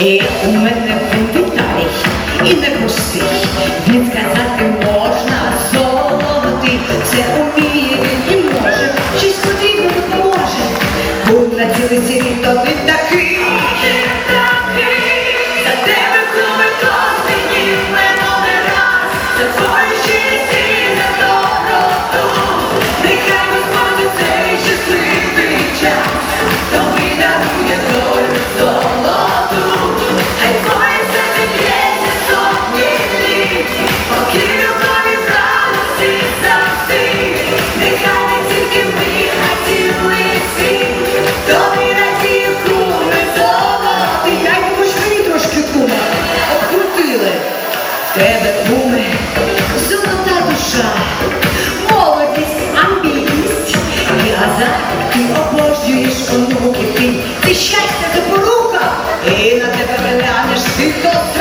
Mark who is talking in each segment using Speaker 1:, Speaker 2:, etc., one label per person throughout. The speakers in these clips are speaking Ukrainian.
Speaker 1: І у мене був Віталій, і не пустий, Він сказати можна душа, молодість, амбітність. І азарт, ти обожнюєш онуки. Ти, ти щастя запорука, і на тебе глянеш ти коза,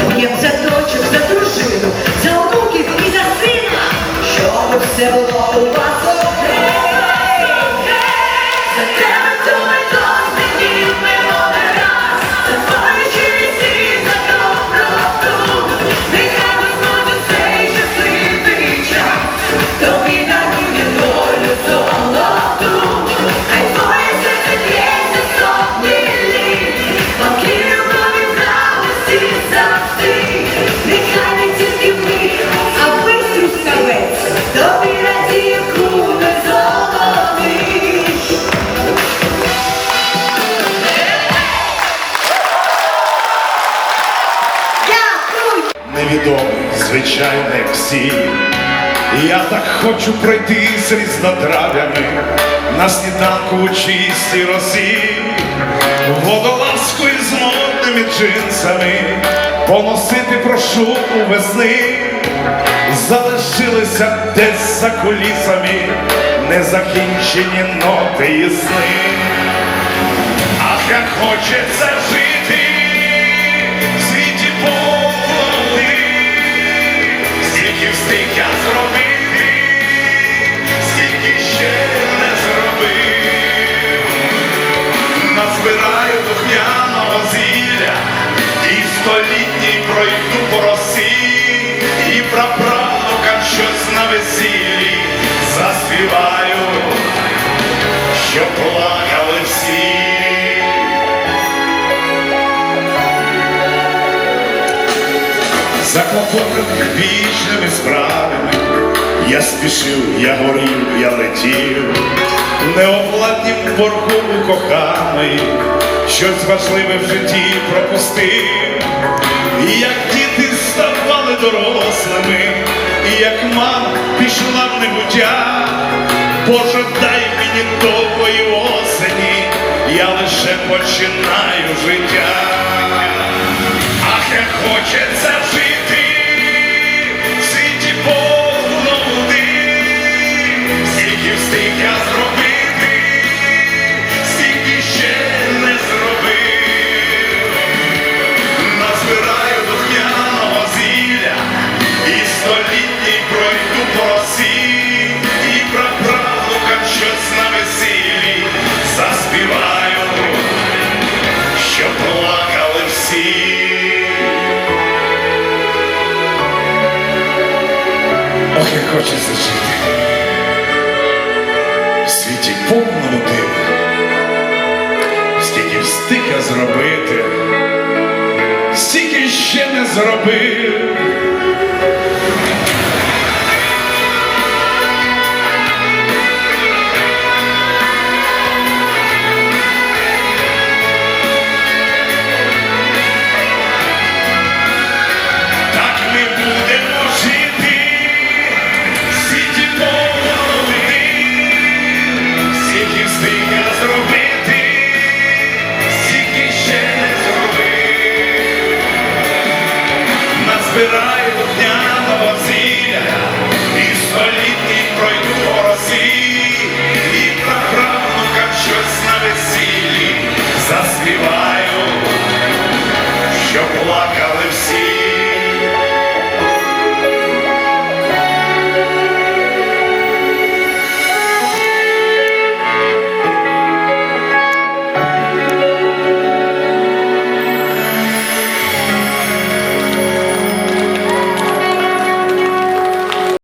Speaker 1: гостей. Я б за дочок, за дружину, за онуків і за сина, щоб все було
Speaker 2: звичайно, всі. Я так хочу пройти з різнотрав'ями на сніданку у чистій росі, водолазкою з модними джинсами, поносити прошу у весни, залишилися десь за кулісами незакінчені ноти і сни. Ах, як хочеться жити Назбираю духмяного зілля і столітній пройду по росі, і праправнукам щось на весіллі заспіваю що плакали всі. Заклопотаних вічними справами, я спішив, я горів, я летів, неоплатнім боргу у коханої, щось важливе в житті пропустив, як діти ставали дорослими, і як мама пішла в небуття, Боже, дай мені довгої осені, я лише починаю життя. Зробити, стільки ще не зробив.